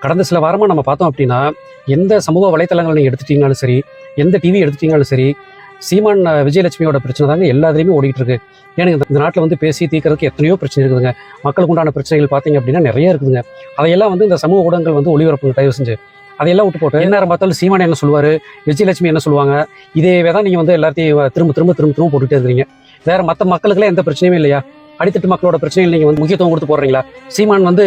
கடந்த சில வாரமாக நம்ம பார்த்தோம் அப்படின்னா எந்த சமூக வலைத்தளங்கள் நீங்கள் எடுத்துட்டீங்கனாலும் சரி எந்த டிவி எடுத்துட்டீங்கனாலும் சரி சீமான் விஜயலட்சுமியோட பிரச்சனை தாங்க எல்லாத்துலேயுமே ஓடிட்டு இருக்கு ஏன்னா இந்த- நாட்டில் வந்து பேசி தீர்க்கறதுக்கு எத்தனையோ பிரச்சனை இருக்குதுங்க. மக்களுக்கு உண்டான பிரச்சனைகள் பார்த்தீங்க அப்படின்னா நிறைய இருக்குதுங்க. அதையெல்லாம் வந்து இந்த சமூக ஊடகங்கள் வந்து ஒளிபரப்புங்க தயவு செஞ்சு. அதையெல்லாம் விட்டு போட்டு நேரம் பார்த்தாலும் சீமான் என்ன சொல்லுவார் விஜயலட்சுமி என்ன சொல்லுவாங்க இதேவே தான் நீங்கள் வந்து எல்லாத்தையும் திரும்ப திரும்ப திரும்ப திரும்ப போட்டுகிட்டே இருக்கிறீங்க. வேற மற்ற மக்களுக்குலாம் எந்த பிரச்சனையுமே இல்லையா? அடித்தட்டு மக்களோட பிரச்சனைகள் நீங்கள் வந்து முக்கியத்துவம் கொடுத்து போடுறீங்களா? சீமான் வந்து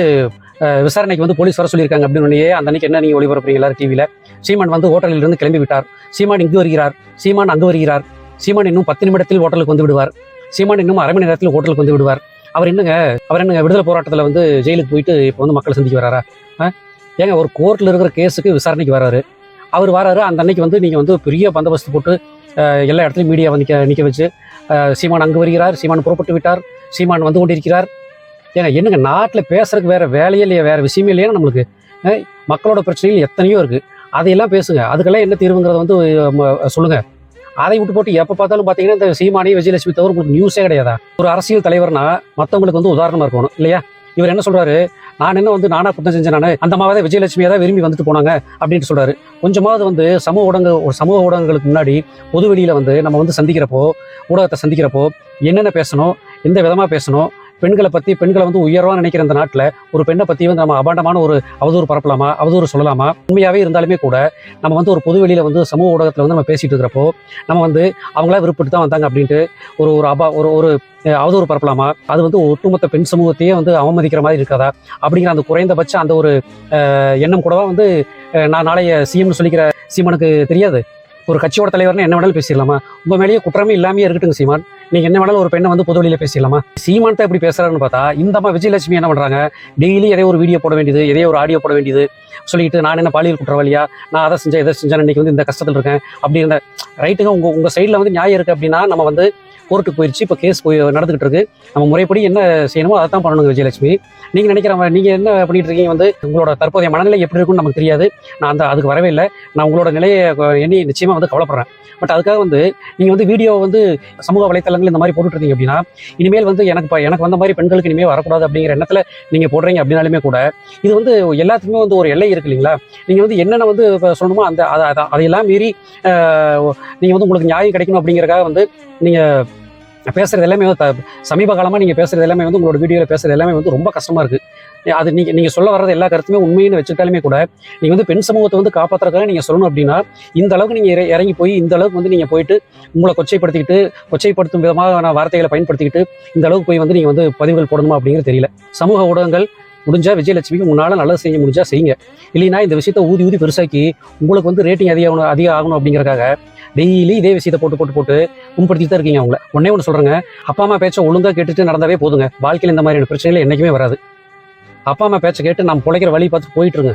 விசாரணைக்கு வந்து போலீஸ் வர சொல்லியிருக்காங்க அப்படின்னு அந்த அன்னைக்கு என்ன நீங்கள் ஒளிபரப்புறீங்க டிவியில் சீமான் வந்து ஹோட்டலில் இருந்து கிளம்பி விட்டார் சீமான் இங்கு வருகிறார். சீமான் அங்கு வருகிறார். சீமான் இன்னும் பத்து நிமிடத்தில் ஹோட்டலுக்கு வந்து விடுவார். சீமான் இன்னும் அரை மணி நேரத்தில் ஹோட்டலுக்கு வந்து விடுவார். அவர் என்னங்க அவர் என்னங்க விடுதலை போராட்டத்தில் வந்து ஜெயிலுக்கு போயிட்டு இப்போ வந்து மக்களை சந்திக்க வராரா? ஏங்க ஒரு கோர்ட்டில் இருக்கிற கேஸுக்கு விசாரணைக்கு வராரு. அவர் வராரு அந்த அன்னைக்கு வந்து நீங்கள் வந்து பெரிய பந்தோபஸ்து போட்டு எல்லா இடத்துலையும் மீடியாவை நிற்க நிற்க வச்சு சீமான் அங்கு வருகிறார். சீமான் புறப்பட்டு விட்டார். சீமான் வந்து கொண்டிருக்கிறார். ஏங்க என்னங்க நாட்டில் பேசுறதுக்கு வேற வேலையே இல்லையா வேற விஷயமே இல்லையா நம்மளுக்கு? மக்களோட பிரச்சனைகள் எத்தனையோ இருக்கு. அதையெல்லாம் பேசுங்க. அதுக்கெல்லாம் என்ன தீர்வுங்கிறத வந்து சொல்லுங்கள் சொல்லுங்க. அதை விட்டு போட்டு எப்போ பார்த்தாலும் பார்த்தீங்கன்னா இந்த சீமானி விஜயலட்சுமி தவிர உங்களுக்கு நியூஸே கிடையாதா? ஒரு அரசியல் தலைவர்னா மற்றவங்களுக்கு வந்து உதாரணமாக இருக்கணும் இல்லையா? இவர் என்ன சொல்றாரு? நான் என்ன வந்து நானா குத்தம் செஞ்சேன் நான்? அந்த மாதிரி விஜயலட்சுமியை தான் விரும்பி வந்துட்டு போனாங்க அப்படின்ட்டு சொல்றாரு. கொஞ்சமாவது வந்து சமூக ஊடகங்கள் ஒரு சமூக ஊடகங்களுக்கு முன்னாடி பொது வெளியில வந்து நம்ம வந்து சந்திக்கிறப்போ ஊடகத்தை சந்திக்கிறப்போ என்னென்ன பேசணும் எந்த விதமாக பேசணும் பெண்களை பற்றி பெண்களை வந்து உயர்வாக நினைக்கிற இந்த நாட்டில் ஒரு பெண்ணை பற்றி வந்து நம்ம அபாண்டமான ஒரு அவதூறு பரப்பலாமா அவதூறு சொல்லலாமா? உண்மையாகவே இருந்தாலுமே கூட நம்ம வந்து ஒரு பொது வெளியில் வந்து சமூக ஊடகத்தில் வந்து நம்ம பேசிட்டு இருக்கிறப்போ நம்ம வந்து அவங்களா விருப்பப்பட்டு தான் வந்தாங்க அப்படின்ட்டு ஒரு ஒரு அபா ஒரு ஒரு அவதூறு பரப்பலாமா? அது வந்து ஒட்டுமொத்த பெண் சமூகத்தையே வந்து அவமதிக்கிற மாதிரி இருக்காதா? அப்படிங்கிற அந்த குறைந்தபட்சம் அந்த ஒரு எண்ணம் கூடவா வந்து நான் நாளைய சிஎம்னு சொல்லிக்கிற சிம்மனுக்கு தெரியாது? ஒரு கட்சியோட தலைவர்னு என்ன வேணாலும் பேசிடலாமா? உங்க மேலேயே குற்றமே இல்லாமே இருக்கட்டும் சீமான். நீங்க என்ன வேணாலும் ஒரு பெண்ணை வந்து பொது வழியில பேசிடலாமா? சீமான் தான் இப்படி பேசுறாருன்னு பார்த்தா இந்த அம்மா விஜயலட்சுமி என்ன பண்றாங்க? டெய்லி எதையோ ஒரு வீடியோ போட வேண்டியது எதையோ ஒரு ஆடியோ போட வேண்டியது. சொல்லிட்டு நான் என்ன பாலியல் குற்றவாளியா? நான் அதை செஞ்சேன் இதை செஞ்சேன் இன்னைக்கு வந்து இந்த கஷ்டத்தில் இருக்கேன். அப்படி இருந்த ரைட்டுங்க உங்க உங்க சைடில் வந்து நியாயம் இருக்கு அப்படின்னா நம்ம வந்து கோர்ட்டுக்கு போயிடுச்சு இப்போ கேஸ் போய் நடந்துகிட்டு இருக்கு. நம்ம முறைப்படி என்ன செய்யணுமோ அதை தான் பண்ணணும் விஜயலட்சுமி. நீங்கள் நினைக்கிற மாதிரி நீங்கள் என்ன பண்ணிட்டு இருக்கீங்க வந்து உங்களோட தற்போதைய மனநிலை எப்படி இருக்குன்னு நமக்கு தெரியாது. நான் அந்த அதுக்கு வரவே இல்லை. நான் உங்களோட நிலையை எண்ணி நிச்சயமாக வந்து கவலைப்படுறேன். பட் அதுக்காக வந்து நீங்கள் வந்து வீடியோ வந்து சமூக வலைத்தளங்கள் இந்த மாதிரி போட்டுட்டு இருக்கீங்க அப்படின்னா இனிமேல் வந்து எனக்கு இப்போ எனக்கு வந்த மாதிரி பெண்களுக்கு இனிமேல் வரக்கூடாது அப்படிங்கிற எண்ணத்தில் நீங்கள் போடுறீங்க அப்படின்னாலுமே கூட இது வந்து எல்லாத்துக்குமே வந்து ஒரு எல்லை இருக்கு இல்லைங்களா? நீங்கள் வந்து என்னென்ன வந்து சொல்லணுமோ அந்த அதை- அதை- அதையெல்லாம் மீறி நீங்கள் வந்து உங்களுக்கு நியாயம் கிடைக்கணும் அப்படிங்கிறக்காக வந்து நீங்கள் நான் பேசுகிறது எல்லாமே வந்து த- சமீப காலமாக நீங்கள் பேசுகிறது எல்லாமே வந்து உங்களோட வீடியோவில் பேசுகிறது எல்லாமே வந்து ரொம்ப கஷ்டமாக இருக்குது அது நீங்கள் நீங்கள் சொல்ல வர்றது எல்லா கருத்துமே உண்மைன்னு வச்சுட்டாலுமே கூட நீங்கள் வந்து பெண் சமூகத்தை வந்து காப்பாற்றுறதுக்காக நீங்கள் சொல்லணும் அப்படின்னா இந்த அளவுக்கு நீங்கள் இற- இறங்கி போய் இந்த அளவுக்கு வந்து நீங்கள் போயிட்டு உங்களை கொச்சைப்படுத்திக்கிட்டு கொச்சைப்படுத்தும் விதமான வார்த்தைகளை பயன்படுத்திக்கிட்டு இந்த அளவுக்கு போய் வந்து நீங்கள் வந்து பதிவுகள் போடணுமா அப்படிங்கிறது தெரியல. சமூக ஊடகங்கள் முடிஞ்சா விஜயலட்சுமிக்கு உன்னால் நல்லது செய்ய முடிஞ்சா செய்யுங்க. இல்லைன்னா இந்த விஷயத்த ஊதி ஊதி பெருசாக்கி உங்களுக்கு வந்து ரேட்டிங் அதிகம் அதிகம் ஆகணும் அப்படிங்கிறக்காக டெய்லி இதே விஷயத்தை போட்டு போட்டு போட்டு கும்படுத்திட்டு தான் இருக்கீங்க அவங்கள. ஒன்னே ஒன்று சொல்றேங்க. அப்பா அம்மா பேச்சை ஒழுங்கா கேட்டுட்டு நடந்தாவே போதுங்க. வாழ்க்கையில் இந்த மாதிரியான பிரச்சனைகள் என்னைக்குமே வராது. அப்பா அம்மா பேச்சை கேட்டு நம்ம பிழைக்கிற வழி பார்த்து போயிட்டுருங்க